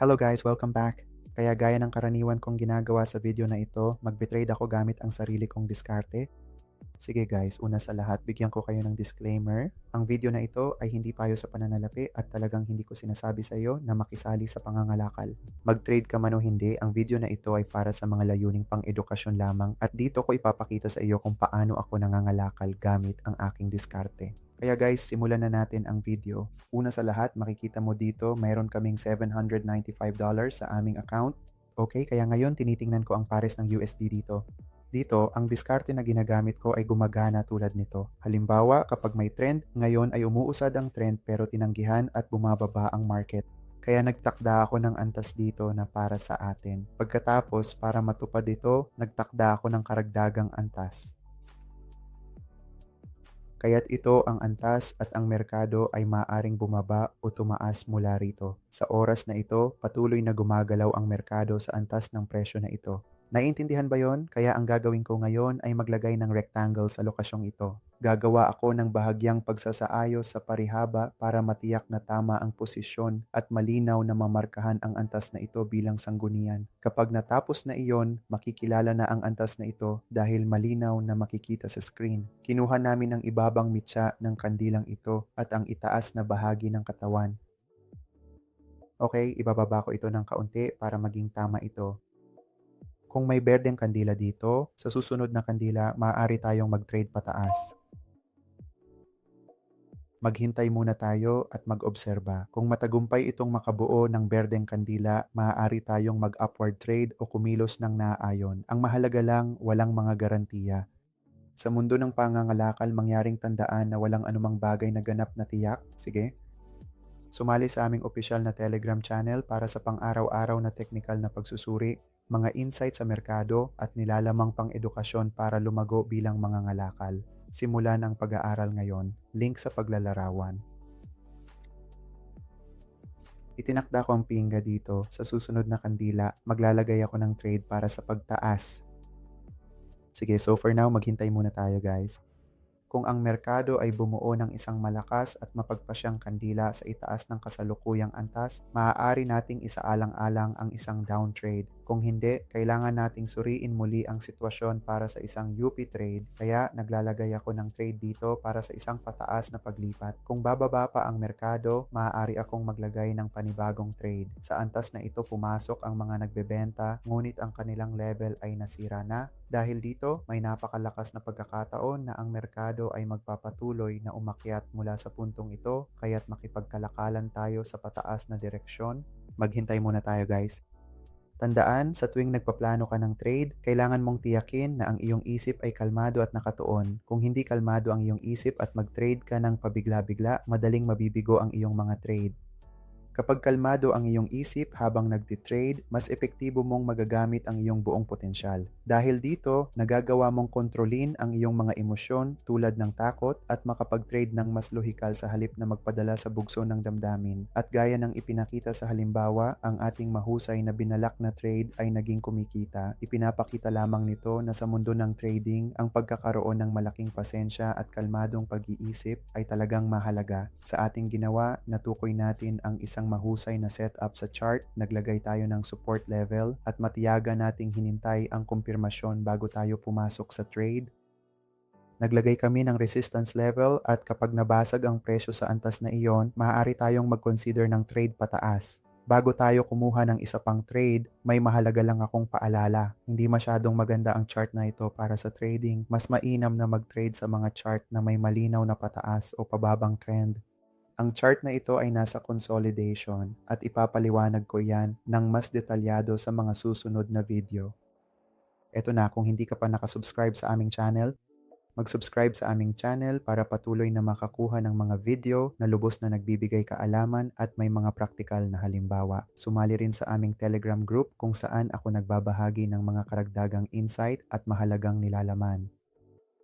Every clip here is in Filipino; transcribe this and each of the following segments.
Hello guys, welcome back. Kaya gaya ng karaniwan kong ginagawa sa video na ito, magbetrade ako gamit ang sarili kong diskarte. Sige guys, una sa lahat, bigyan ko kayo ng disclaimer. Ang video na ito ay hindi payo sa pananalapi at talagang hindi ko sinasabi sa iyo na makisali sa pangangalakal. Mag-trade ka man o hindi, ang video na ito ay para sa mga layuning pang-edukasyon lamang at dito ko ipapakita sa iyo kung paano ako nangangalakal gamit ang aking diskarte. Kaya guys, simulan na natin ang video. Una sa lahat, makikita mo dito, mayroon kaming $795 sa aming account. Okay, kaya ngayon tinitingnan ko ang pares ng USD dito. Dito, ang diskarte na ginagamit ko ay gumagana tulad nito. Halimbawa, kapag may trend, ngayon ay umuusad ang trend pero tinanggihan at bumababa ang market. Kaya nagtakda ako ng antas dito na para sa atin. Pagkatapos, para matupad ito, nagtakda ako ng karagdagang antas. Kaya't ito ang antas at ang merkado ay maaring bumaba o tumaas mula rito. Sa oras na ito, patuloy na gumagalaw ang merkado sa antas ng presyo na ito. Naiintindihan ba yon? Kaya ang gagawin ko ngayon ay maglagay ng rectangle sa lokasyong ito. Gagawa ako ng bahagyang pagsasaayos sa parihaba para matiyak na tama ang posisyon at malinaw na mamarkahan ang antas na ito bilang sanggunian. Kapag natapos na iyon, makikilala na ang antas na ito dahil malinaw na makikita sa screen. Kinuha namin ang ibabang mitsa ng kandilang ito at ang itaas na bahagi ng katawan. Okay, ibababa ko ito ng kaunti para maging tama ito. Kung may berdeng kandila dito, sa susunod na kandila, maaari tayong mag-trade pataas. Maghintay muna tayo at mag-obserba. Kung matagumpay itong makabuo ng berdeng kandila, maaari tayong mag-upward trade o kumilos ng naaayon. Ang mahalaga lang, walang mga garantiya. Sa mundo ng pangangalakal, mangyaring tandaan na walang anumang bagay na ganap na tiyak. Sige. Sumali sa aming opisyal na Telegram channel para sa pang-araw-araw na technical na pagsusuri, mga insight sa merkado at nilalamang pang edukasyon para lumago bilang mga ngalakal. Simulan ang pag-aaral ngayon. Link sa paglalarawan. Itinakda ko ang pinga dito. Sa susunod na kandila, maglalagay ako ng trade para sa pagtaas. Sige, so for now, maghintay muna tayo guys. Kung ang merkado ay bumuo ng isang malakas at mapagpasyang kandila sa itaas ng kasalukuyang antas, maaari nating isaalang-alang ang isang downtrade. Kung hindi, kailangan nating suriin muli ang sitwasyon para sa isang UP trade, kaya naglalagay ako ng trade dito para sa isang pataas na paglipat. Kung bababa pa ang merkado, maaari akong maglagay ng panibagong trade. Sa antas na ito pumasok ang mga nagbebenta, ngunit ang kanilang level ay nasira na dahil dito, may napakalakas na pagkakataon na ang merkado ay magpapatuloy na umakyat mula sa puntong ito, kaya't makipagkalakalan tayo sa pataas na direksyon. Maghintay muna tayo guys. Tandaan, sa tuwing nagpaplano ka ng trade, kailangan mong tiyakin na ang iyong isip ay kalmado at nakatuon. Kung hindi kalmado ang iyong isip at mag-trade ka ng pabigla-bigla, madaling mabibigo ang iyong mga trade. Kapag kalmado ang iyong isip habang nagtitrade, mas epektibo mong magagamit ang iyong buong potensyal. Dahil dito, nagagawa mong kontrolin ang iyong mga emosyon tulad ng takot at makapag-trade ng mas lohikal sa halip na magpadala sa bugso ng damdamin. At gaya ng ipinakita sa halimbawa, ang ating mahusay na binalak na trade ay naging kumikita. Ipinapakita lamang nito na sa mundo ng trading, ang pagkakaroon ng malaking pasensya at kalmadong pag-iisip ay talagang mahalaga. Sa ating ginawa, natukoy natin ang isang mahusay na setup sa chart, naglagay tayo ng support level at matiyaga nating hinintay ang kumpirmasyon bago tayo pumasok sa trade. Naglagay kami ng resistance level at kapag nabasag ang presyo sa antas na iyon, maaari tayong mag-consider ng trade pataas. Bago tayo kumuha ng isa pang trade, may mahalaga lang akong paalala. Hindi masyadong maganda ang chart na ito para sa trading. Mas mainam na mag-trade sa mga chart na may malinaw na pataas o pababang trend. Ang chart na ito ay nasa consolidation at ipapaliwanag ko yan ng mas detalyado sa mga susunod na video. Ito na, kung hindi ka pa nakasubscribe sa aming channel, mag-subscribe sa aming channel para patuloy na makakuha ng mga video na lubos na nagbibigay kaalaman at may mga praktikal na halimbawa. Sumali rin sa aming Telegram group kung saan ako nagbabahagi ng mga karagdagang insight at mahalagang nilalaman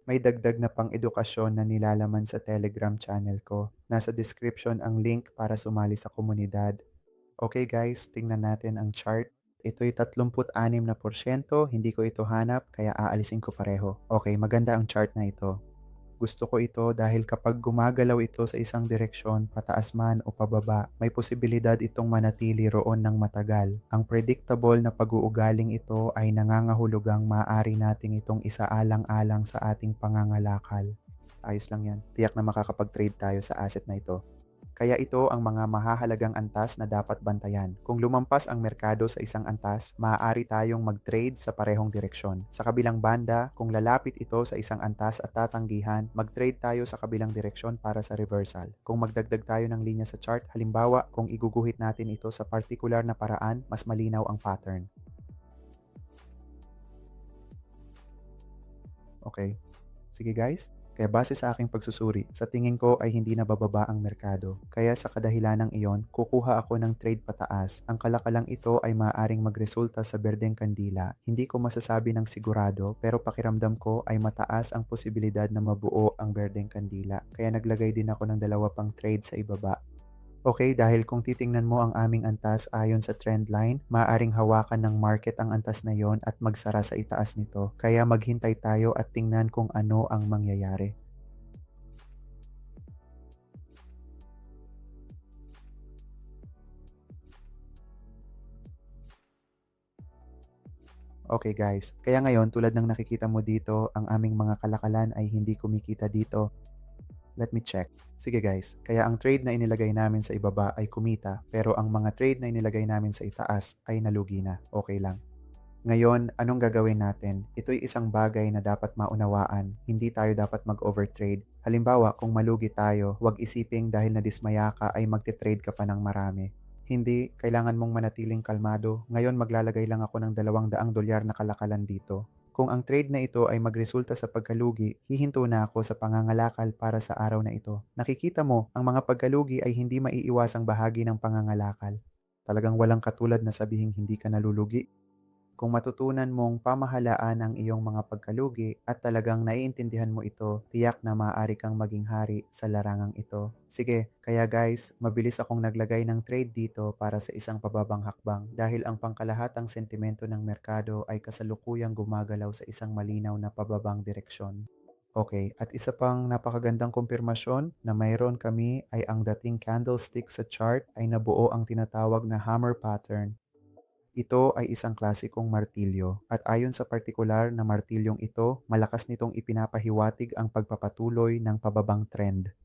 may dagdag na pang edukasyon na nilalaman sa Telegram channel ko. Nasa description ang link para sumali sa komunidad. Okay guys, tingnan natin ang chart. Ito'y 36 na porsyento, hindi ko ito hanap kaya aalisin ko pareho. Okay, maganda ang chart na ito. Gusto ko ito dahil kapag gumagalaw ito sa isang direksyon, pataas man o pababa, may posibilidad itong manatili roon ng matagal. Ang predictable na pag-uugaling ito ay nangangahulugang maaari nating itong isaalang-alang sa ating pangangalakal. Ayos lang yan. Tiyak na makakapag-trade tayo sa asset na ito. Kaya ito ang mga mahahalagang antas na dapat bantayan. Kung lumampas ang merkado sa isang antas, maaari tayong mag-trade sa parehong direksyon. Sa kabilang banda, kung lalapit ito sa isang antas at tatanggihan, mag-trade tayo sa kabilang direksyon para sa reversal. Kung magdagdag tayo ng linya sa chart, halimbawa kung iguguhit natin ito sa particular na paraan, mas malinaw ang pattern. Okay. Sige guys, kaya base sa aking pagsusuri, sa tingin ko ay hindi nabababa ang merkado. Kaya sa kadahilanang iyon, kukuha ako ng trade pataas. Ang kalakalang ito ay maaaring magresulta sa berdeng kandila. Hindi ko masasabi ng sigurado pero pakiramdam ko ay mataas ang posibilidad na mabuo ang berdeng kandila. Kaya naglagay din ako ng dalawa pang trade sa ibaba. Okay, dahil kung titingnan mo ang aming antas ayon sa trend line, maaaring hawakan ng market ang antas na yon at magsara sa itaas nito. Kaya maghintay tayo at tingnan kung ano ang mangyayari. Okay guys, kaya ngayon tulad ng nakikita mo dito, ang aming mga kalakalan ay hindi kumikita dito Let me check. Sige guys, kaya ang trade na inilagay namin sa ibaba ay kumita pero ang mga trade na inilagay namin sa itaas ay nalugi na. Okay lang. Ngayon, anong gagawin natin? Ito'y isang bagay na dapat maunawaan. Hindi tayo dapat mag-overtrade. Halimbawa, kung malugi tayo, huwag isiping dahil nadismaya ka ay magte-trade ka pa ng marami. Hindi, kailangan mong manatiling kalmado. Ngayon maglalagay lang ako ng dalawang daang dolyar na kalakalan dito. Kung ang trade na ito ay magresulta sa pagkalugi, hihinto na ako sa pangangalakal para sa araw na ito. Nakikita mo, ang mga pagkalugi ay hindi maiiwasang bahagi ng pangangalakal. Talagang walang katulad na sabihing hindi ka nalulugi. Kung matutunan mong pamahalaan ang iyong mga pagkalugi at talagang naiintindihan mo ito, tiyak na maaari kang maging hari sa larangang ito. Sige, kaya guys, mabilis akong naglagay ng trade dito para sa isang pababang hakbang dahil ang pangkalahatang sentimento ng merkado ay kasalukuyang gumagalaw sa isang malinaw na pababang direksyon. Okay, at isa pang napakagandang kumpirmasyon na mayroon kami ay ang dating candlestick sa chart ay nabuo ang tinatawag na hammer pattern ito ay isang klasikong martilyo at ayon sa partikular na martilyong ito, malakas nitong ipinapahiwatig ang pagpapatuloy ng pababang trend.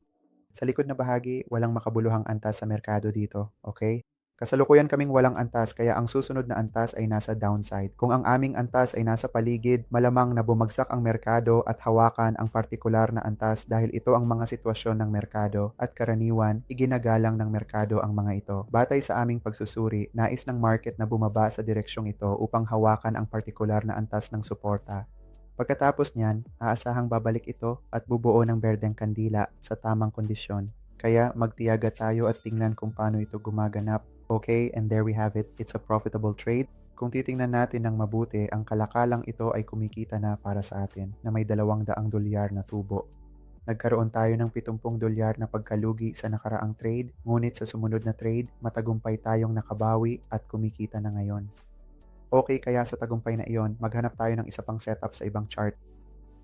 Sa likod na bahagi, walang makabuluhang antas sa merkado dito, okay? Kasalukuyan kaming walang antas kaya ang susunod na antas ay nasa downside. Kung ang aming antas ay nasa paligid, malamang na bumagsak ang merkado at hawakan ang partikular na antas dahil ito ang mga sitwasyon ng merkado at karaniwan, iginagalang ng merkado ang mga ito. Batay sa aming pagsusuri, nais ng market na bumaba sa direksyong ito upang hawakan ang partikular na antas ng suporta. Pagkatapos niyan, aasahang babalik ito at bubuo ng berdeng kandila sa tamang kondisyon. Kaya magtiyaga tayo at tingnan kung paano ito gumaganap Okay, and there we have it. It's a profitable trade. Kung titingnan natin ng mabuti, ang kalakalang ito ay kumikita na para sa atin na may dalawang daang dolyar na tubo. Nagkaroon tayo ng 70 dolyar na pagkalugi sa nakaraang trade, ngunit sa sumunod na trade, matagumpay tayong nakabawi at kumikita na ngayon. Okay kaya sa tagumpay na iyon, maghanap tayo ng isa pang setup sa ibang chart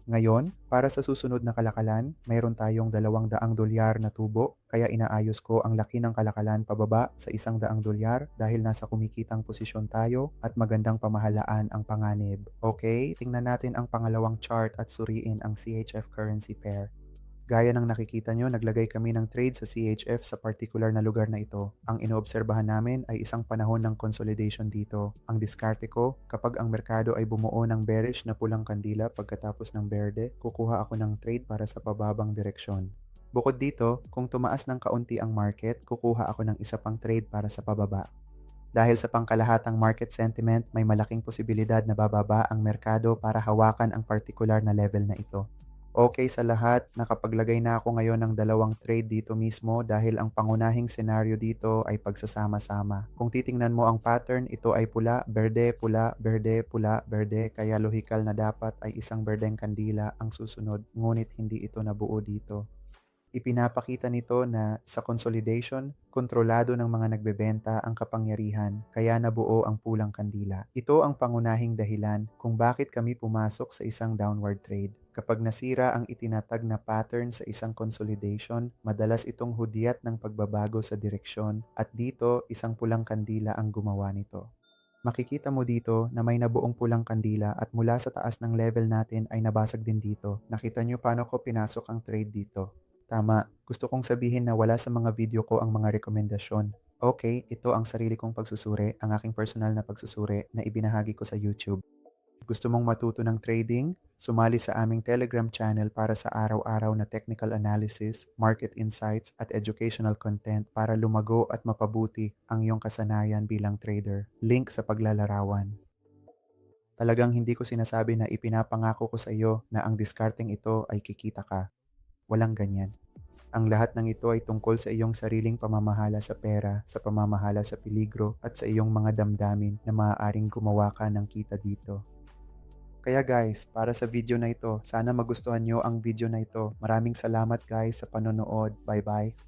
ngayon, para sa susunod na kalakalan, mayroon tayong dalawang daang dolyar na tubo, kaya inaayos ko ang laki ng kalakalan pababa sa isang daang dolyar dahil nasa kumikitang posisyon tayo at magandang pamahalaan ang panganib. Okay, tingnan natin ang pangalawang chart at suriin ang CHF currency pair. Gaya ng nakikita nyo, naglagay kami ng trade sa CHF sa particular na lugar na ito. Ang inoobserbahan namin ay isang panahon ng consolidation dito. Ang diskarte ko, kapag ang merkado ay bumuo ng bearish na pulang kandila pagkatapos ng berde, kukuha ako ng trade para sa pababang direksyon. Bukod dito, kung tumaas ng kaunti ang market, kukuha ako ng isa pang trade para sa pababa. Dahil sa pangkalahatang market sentiment, may malaking posibilidad na bababa ang merkado para hawakan ang particular na level na ito. Okay sa lahat, nakapaglagay na ako ngayon ng dalawang trade dito mismo dahil ang pangunahing senaryo dito ay pagsasama-sama. Kung titingnan mo ang pattern, ito ay pula, berde, pula, berde, pula, berde, kaya lohikal na dapat ay isang berdeng kandila ang susunod, ngunit hindi ito nabuo dito. Ipinapakita nito na sa consolidation, kontrolado ng mga nagbebenta ang kapangyarihan kaya nabuo ang pulang kandila. Ito ang pangunahing dahilan kung bakit kami pumasok sa isang downward trade Kapag nasira ang itinatag na pattern sa isang consolidation, madalas itong hudyat ng pagbabago sa direksyon at dito isang pulang kandila ang gumawa nito. Makikita mo dito na may nabuong pulang kandila at mula sa taas ng level natin ay nabasag din dito. Nakita nyo paano ko pinasok ang trade dito. Tama, gusto kong sabihin na wala sa mga video ko ang mga rekomendasyon. Okay, ito ang sarili kong pagsusuri, ang aking personal na pagsusuri na ibinahagi ko sa YouTube. Gusto mong matuto ng trading? Sumali sa aming Telegram channel para sa araw-araw na technical analysis, market insights at educational content para lumago at mapabuti ang iyong kasanayan bilang trader. Link sa paglalarawan. Talagang hindi ko sinasabi na ipinapangako ko sa iyo na ang discarding ito ay kikita ka. Walang ganyan. Ang lahat ng ito ay tungkol sa iyong sariling pamamahala sa pera, sa pamamahala sa peligro, at sa iyong mga damdamin na maaaring gumawa ka ng kita dito. Kaya guys, para sa video na ito, sana magustuhan nyo ang video na ito. Maraming salamat guys sa panonood. Bye-bye.